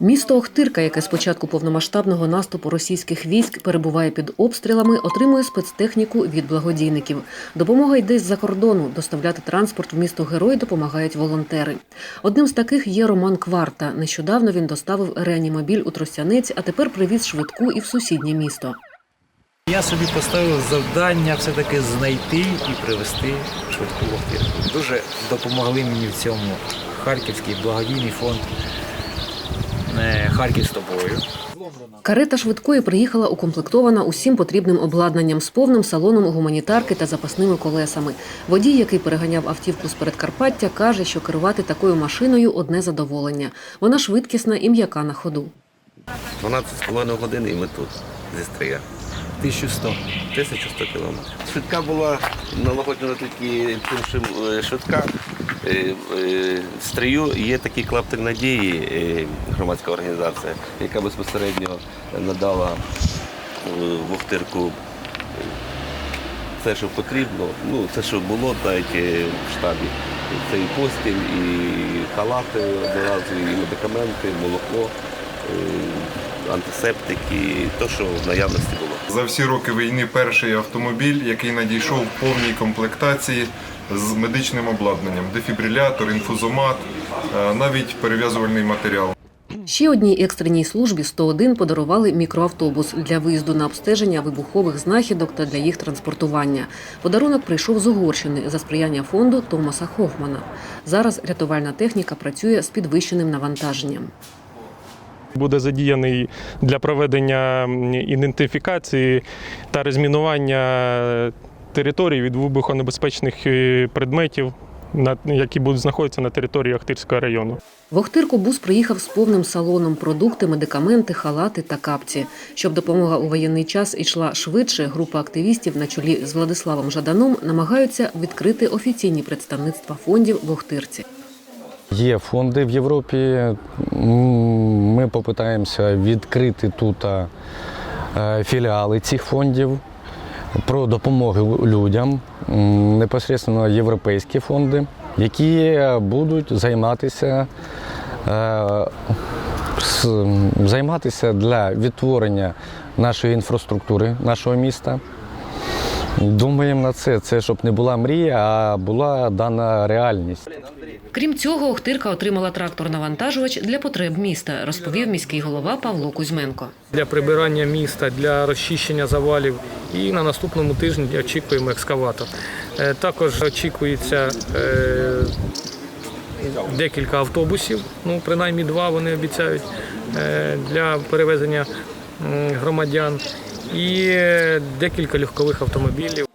Місто Охтирка, яке з початку повномасштабного наступу російських військ перебуває під обстрілами, отримує спецтехніку від благодійників. Допомога йде з-за кордону. Доставляти транспорт в місто Герой допомагають волонтери. Одним з таких є Роман Кварта. Нещодавно він доставив реанімобіль у Тростянець, а тепер привіз швидку і в сусіднє місто. Я собі поставив завдання все-таки знайти і привезти швидку вахтирку. Дуже допомогли мені в цьому Харківський благодійний фонд Харків з тобою. Карета швидкої приїхала укомплектована усім потрібним обладнанням з повним салоном гуманітарки та запасними колесами. Водій, який переганяв автівку з Передкарпаття, каже, що керувати такою машиною одне задоволення. Вона швидкісна і м'яка на ходу. 12,5 годин і ми тут зі стрия. 1100. 1100 кілометрів. Швидка була налагоджена тільки тим, що е, швидка. Е, е, В стрию є такий клаптик надії, е, громадська організація, яка безпосередньо надала в Охтирку все, що потрібно. Ну, все, що було навіть в штабі. Це і постіль, і халати одноразові, і медикаменти, молоко, е, антисептики, то, що в наявності було. За всі роки війни перший автомобіль, який надійшов в повній комплектації з медичним обладнанням, дефібрилятор, інфузомат, е, навіть перев'язувальний матеріал. Ще одній екстреній службі 101 подарували мікроавтобус для виїзду на обстеження вибухових знахідок та для їх транспортування. Подарунок прийшов з Угорщини за сприяння фонду Томаса Хофмана. Зараз рятувальна техніка працює з підвищеним навантаженням. Буде задіяний для проведення ідентифікації та розмінування територій від вибухонебезпечних е, предметів, на- які будуть знаходитися на території Охтирського району. В Охтирку бус приїхав з повним салоном продукти, медикаменти, халати та капці. Щоб допомога у воєнний час йшла швидше, група активістів на чолі з Владиславом Жаданом намагаються відкрити офіційні представництва фондів в Охтирці. Є фонди в Європі. Ми попитаємося відкрити тут е, філіали цих фондів про допомогу людям, непосередньо європейські фонди, які будуть займатися, е, займатися для відтворення нашої інфраструктури, нашого міста. Думаємо на це. Це щоб не була мрія, а була дана реальність. Крім цього, Охтирка отримала трактор-навантажувач для потреб міста, розповів міський голова Павло Кузьменко. для прибирання міста, для розчищення завалів. І на наступному тижні очікуємо екскаватор. Е, Також очікується е, декілька автобусів, ну принаймні два вони обіцяють е, для перевезення громадян, і декілька легкових автомобілів.